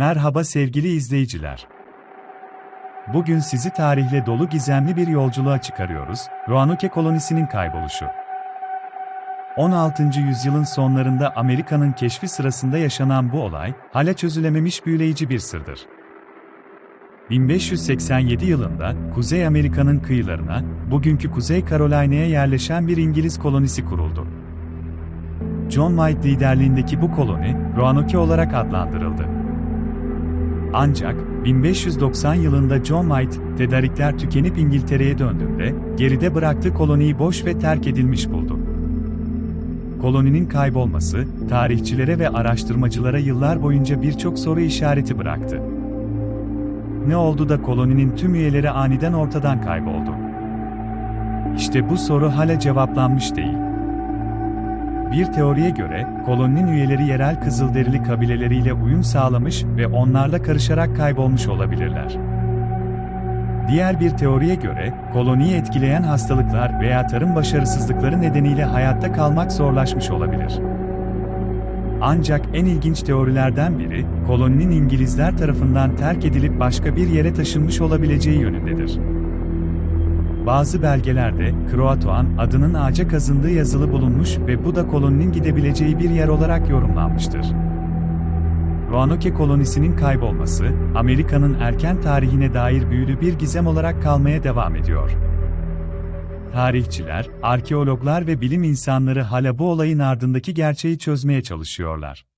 Merhaba sevgili izleyiciler. Bugün sizi tarihle dolu gizemli bir yolculuğa çıkarıyoruz, Roanoke kolonisinin kayboluşu. 16. yüzyılın sonlarında Amerika'nın keşfi sırasında yaşanan bu olay, hala çözülememiş büyüleyici bir sırdır. 1587 yılında Kuzey Amerika'nın kıyılarına, bugünkü Kuzey Carolina'ya yerleşen bir İngiliz kolonisi kuruldu. John White liderliğindeki bu koloni, Roanoke olarak adlandırıldı. Ancak 1590 yılında John White, tedarikler tükenip İngiltere'ye döndüğünde, geride bıraktığı koloniyi boş ve terk edilmiş buldu. Koloninin kaybolması, tarihçilere ve araştırmacılara yıllar boyunca birçok soru işareti bıraktı. Ne oldu da koloninin tüm üyeleri aniden ortadan kayboldu? İşte bu soru hala cevaplanmış değil. Bir teoriye göre, koloninin üyeleri yerel Kızılderili kabileleriyle uyum sağlamış ve onlarla karışarak kaybolmuş olabilirler. Diğer bir teoriye göre, koloniyi etkileyen hastalıklar veya tarım başarısızlıkları nedeniyle hayatta kalmak zorlaşmış olabilir. Ancak en ilginç teorilerden biri, koloninin İngilizler tarafından terk edilip başka bir yere taşınmış olabileceği yönündedir. Bazı belgelerde Croatoan adının ağaca kazındığı yazılı bulunmuş ve bu da koloninin gidebileceği bir yer olarak yorumlanmıştır. Roanoke kolonisinin kaybolması, Amerika'nın erken tarihine dair büyülü bir gizem olarak kalmaya devam ediyor. Tarihçiler, arkeologlar ve bilim insanları hala bu olayın ardındaki gerçeği çözmeye çalışıyorlar.